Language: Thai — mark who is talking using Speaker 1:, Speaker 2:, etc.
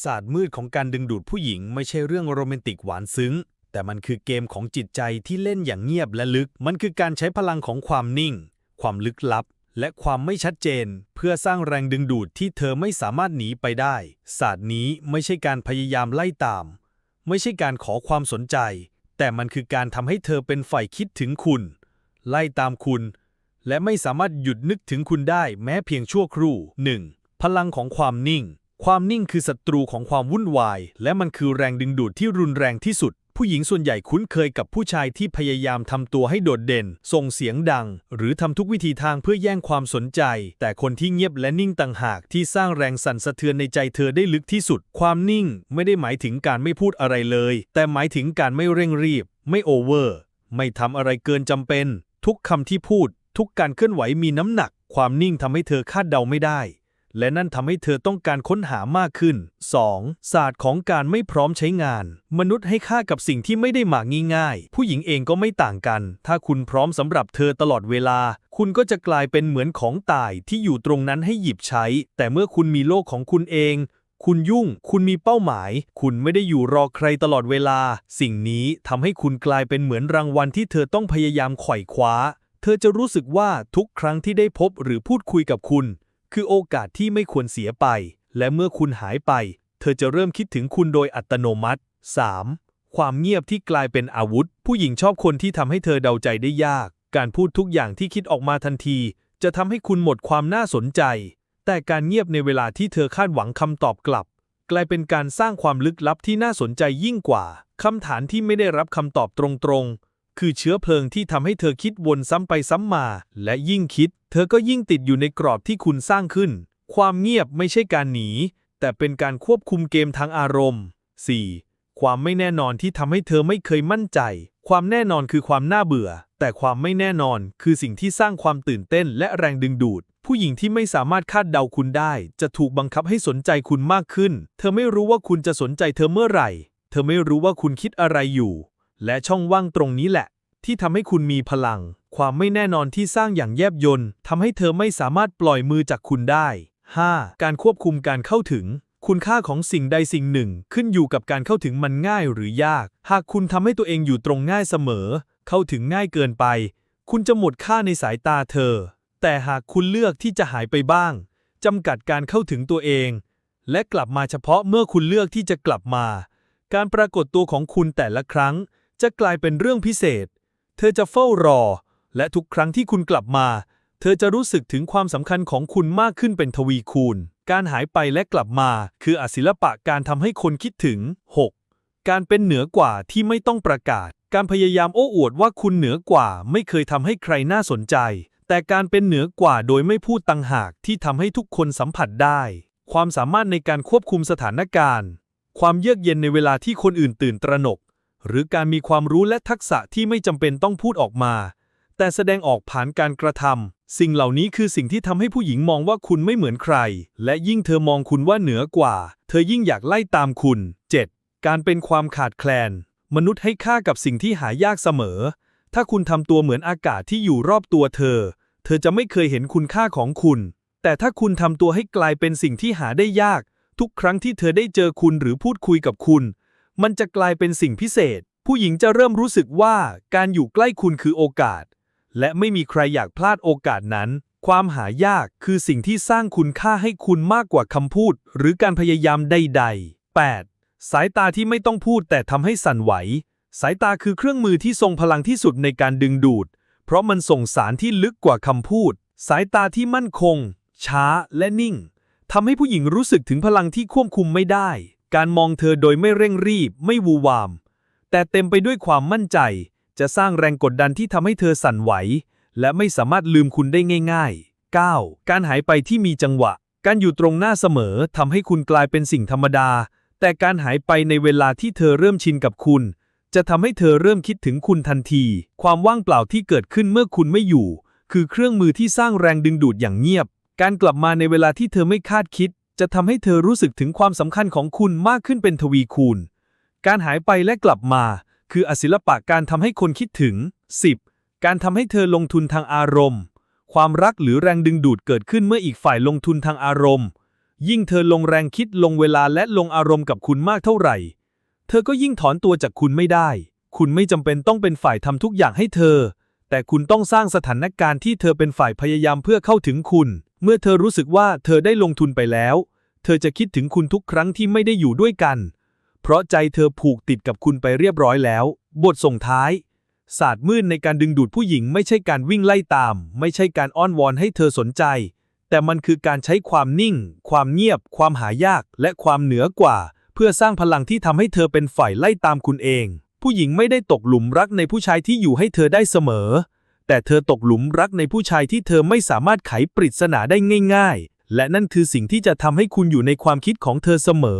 Speaker 1: ศาสตร์มืดของการดึงดูดผู้หญิงไม่ใช่เรื่องโรแมนติกหวานซึ้ง แต่มันคือเกมของจิตใจที่เล่นอย่างเงียบและลึก มันคือการใช้พลังของความนิ่ง ความลึกลับ และความไม่ชัดเจน เพื่อสร้างแรงดึงดูดที่เธอไม่สามารถหนีไปได้ ศาสตร์นี้ไม่ใช่การพยายามไล่ตาม ไม่ใช่การขอความสนใจ แต่มันคือการทำให้เธอเป็นฝ่ายคิดถึงคุณ ไล่ตามคุณ และไม่สามารถหยุดนึกถึงคุณได้แม้เพียงชั่วครู่ 1. พลังของความนิ่ง ความนิ่งคือศัตรูของความวุ่นวาย และมันคือแรงดึงดูดที่รุนแรงที่สุด ผู้หญิงส่วนใหญ่คุ้นเคยกับผู้ชายที่พยายามทำตัวให้โดดเด่น ส่งเสียงดัง หรือทำทุกวิธีทางเพื่อแย่งความสนใจ แต่คนที่เงียบและนิ่งต่างหากที่สร้างแรงสั่นสะเทือนในใจเธอได้ลึกที่สุด ความนิ่งไม่ได้หมายถึงการไม่พูดอะไรเลย แต่หมายถึงการไม่เร่งรีบ ไม่โอเวอร์ ไม่ทำอะไรเกินจำเป็น ทุกคำที่พูด ทุกการเคลื่อนไหวมีน้ำหนัก ความนิ่งทำให้เธอคาดเดาไม่ได้ และนั่นทำให้เธอต้องการค้นหามากขึ้น 2. ศาสตร์ของการไม่พร้อมใช้งาน มนุษย์ให้ค่ากับสิ่งที่ไม่ได้มาง่ายๆ ผู้หญิงเองก็ไม่ต่างกัน ถ้าคุณพร้อมสำหรับเธอตลอดเวลา คุณก็จะกลายเป็นเหมือนของตายที่อยู่ตรงนั้นให้หยิบใช้ แต่เมื่อคุณมีโลกของคุณเอง คุณยุ่ง คุณมีเป้าหมาย คุณไม่ได้อยู่รอใครตลอดเวลา สิ่งนี้ทำให้คุณกลายเป็นเหมือนรางวัลที่เธอต้องพยายามไขว่คว้า เธอจะรู้สึกว่าทุกครั้งที่ได้พบหรือพูดคุยกับคุณ คือโอกาสที่ไม่ควรเสียไป และเมื่อคุณหายไป เธอจะเริ่มคิดถึงคุณโดยอัตโนมัติ 3. ความเงียบที่กลายเป็นอาวุธ ผู้หญิงชอบคนที่ทำให้เธอเดาใจได้ยาก การพูดทุกอย่างที่คิดออกมาทันที จะทำให้คุณหมดความน่าสนใจ แต่การเงียบในเวลาที่เธอคาดหวังคำตอบกลับ กลายเป็นการสร้างความลึกลับที่น่าสนใจยิ่งกว่าคำถามที่ไม่ได้รับคำตอบตรงๆ คือเชื้อเพลิงที่ทำให้เธอคิดวนซ้ำไปซ้ำมา และยิ่งคิด เธอก็ยิ่งติดอยู่ในกรอบที่คุณสร้างขึ้น ความเงียบไม่ใช่การหนี แต่เป็นการควบคุมเกมทางอารมณ์ 4. ความไม่แน่นอนที่ทำให้เธอไม่เคยมั่นใจ ความแน่นอนคือความน่าเบื่อ แต่ความไม่แน่นอนคือสิ่งที่สร้างความตื่นเต้นและแรงดึงดูด ผู้หญิงที่ไม่สามารถคาดเดาคุณได้ จะถูกบังคับให้สนใจคุณมากขึ้น เธอไม่รู้ว่าคุณจะสนใจเธอเมื่อไหร่ เธอไม่รู้ว่าคุณคิดอะไรอยู่ และช่องว่างตรงนี้แหละ ที่ทำให้คุณมีพลัง ความไม่แน่นอนที่สร้างอย่างแยบยลทำให้เธอไม่สามารถปล่อยมือจากคุณได้ 5. การควบคุมการเข้าถึง คุณค่าของสิ่งใดสิ่งหนึ่ง ขึ้นอยู่กับการเข้าถึงมันง่ายหรือยาก หากคุณทำให้ตัวเองอยู่ตรงง่ายเสมอ เข้าถึงง่ายเกินไป คุณจะหมดค่าในสายตาเธอ แต่หากคุณเลือกที่จะหายไปบ้างจำกัดการเข้าถึงตัวเอง และกลับมาเฉพาะเมื่อคุณเลือกที่จะกลับมา การปรากฏตัวของคุณแต่ละครั้ง จะกลายเป็นเรื่องพิเศษ เธอจะเฝ้ารอ และทุกครั้งที่คุณกลับมา เธอจะรู้สึกถึงความสำคัญของคุณมากขึ้นเป็นทวีคูณ การหายไปและกลับมา คืออศิลปะการทำให้คนคิดถึง 6. การเป็นเหนือกว่าที่ไม่ต้องประกาศ การพยายามโอ้อวดว่าคุณเหนือกว่า ไม่เคยทำให้ใครน่าสนใจ แต่การเป็นเหนือกว่าโดยไม่พูดตังหากที่ทำให้ทุกคนสัมผัสได้ ความสามารถในการควบคุมสถานการณ์ ความเยือกเย็นในเวลาที่คนอื่นตื่นตระหนก หรือการมีความรู้และทักษะที่ไม่จำเป็นต้องพูดออกมา แต่แสดงออกผ่านการกระทำสิ่งเหล่านี้คือสิ่งที่ทำให้ผู้หญิงมองว่าคุณไม่เหมือนใคร และยิ่งเธอมองคุณว่าเหนือกว่า เธอยิ่งอยากไล่ตามคุณ 7. การเป็นความขาดแคลน มนุษย์ให้ค่ากับสิ่งที่หายากเสมอ ถ้าคุณทำตัวเหมือนอากาศที่อยู่รอบตัวเธอ เธอจะไม่เคยเห็นคุณค่าของคุณ แต่ถ้าคุณทำตัวให้กลายเป็นสิ่งที่หาได้ยาก ทุกครั้งที่เธอได้เจอคุณหรือพูดคุยกับคุณ มันจะกลายเป็นสิ่งพิเศษ ผู้หญิงจะเริ่มรู้สึกว่าการอยู่ใกล้คุณคือโอกาส และไม่มีใครอยากพลาดโอกาสนั้น ความหายากคือสิ่งที่สร้างคุณค่าให้คุณมากกว่าคำพูด หรือการพยายามใดๆ 8. สายตาที่ไม่ต้องพูดแต่ทำให้สั่นไหว สายตาคือเครื่องมือที่ทรงพลังที่สุดในการดึงดูด เพราะมันส่งสารที่ลึกกว่าคำพูด สายตาที่มั่นคง ช้าและนิ่งทำให้ผู้หญิงรู้สึกถึงพลังที่ควบคุมไม่ได้ การมองเธอโดยไม่เร่งรีบ ไม่วูวาม แต่เต็มไปด้วยความมั่นใจ จะสร้างแรงกดดันที่ทำให้เธอสั่นไหว และไม่สามารถลืมคุณได้ง่าย ๆ 9. การหายไปที่มีจังหวะ การอยู่ตรงหน้าเสมอทำให้คุณกลายเป็นสิ่งธรรมดา แต่การหายไปในเวลาที่เธอเริ่มชินกับคุณ จะทำให้เธอเริ่มคิดถึงคุณทันที ความว่างเปล่าที่เกิดขึ้นเมื่อคุณไม่อยู่ คือเครื่องมือที่สร้างแรงดึงดูดอย่างเงียบ การกลับมาในเวลาที่เธอไม่คาดคิด จะทำให้เธอรู้สึกถึงความสำคัญของคุณมากขึ้นเป็นทวีคูณ การหายไปและกลับมา คืออศิลปะการทำให้คนคิดถึง 10. การทำให้เธอลงทุนทางอารมณ์ ความรักหรือแรงดึงดูดเกิดขึ้นเมื่ออีกฝ่ายลงทุนทางอารมณ์
Speaker 2: ยิ่งเธอลงแรงคิดลงเวลาและลงอารมณ์กับคุณมากเท่าไหร่ เธอก็ยิ่งถอนตัวจากคุณไม่ได้ คุณไม่จำเป็นต้องเป็นฝ่ายทำทุกอย่างให้เธอ แต่คุณต้องสร้างสถานการณ์ที่เธอเป็นฝ่ายพยายามเพื่อเข้าถึงคุณเมื่อเธอรู้สึกว่าเธอได้ลงทุนไปแล้ว เธอจะคิดถึงคุณทุกครั้งที่ไม่ได้อยู่ด้วยกัน เพราะใจเธอผูกติดกับคุณไปเรียบร้อยแล้ว บทส่งท้าย ศาสตร์มืดในการดึงดูดผู้หญิงไม่ใช่การวิ่งไล่ตาม ไม่ใช่การอ้อนวอนให้เธอสนใจ แต่มันคือการใช้ความนิ่ง ความเงียบ ความหายาก และความเหนือกว่า เพื่อสร้างพลังที่ทำให้เธอเป็นฝ่ายไล่ตามคุณเอง ผู้หญิงไม่ได้ตกหลุมรักในผู้ชายที่อยู่ให้เธอได้เสมอ แต่เธอตกหลุมรักในผู้ชายที่เธอไม่สามารถไขปริศนาได้ง่าย ๆ และนั่นคือสิ่งที่จะทำให้คุณอยู่ในความคิดของเธอเสมอ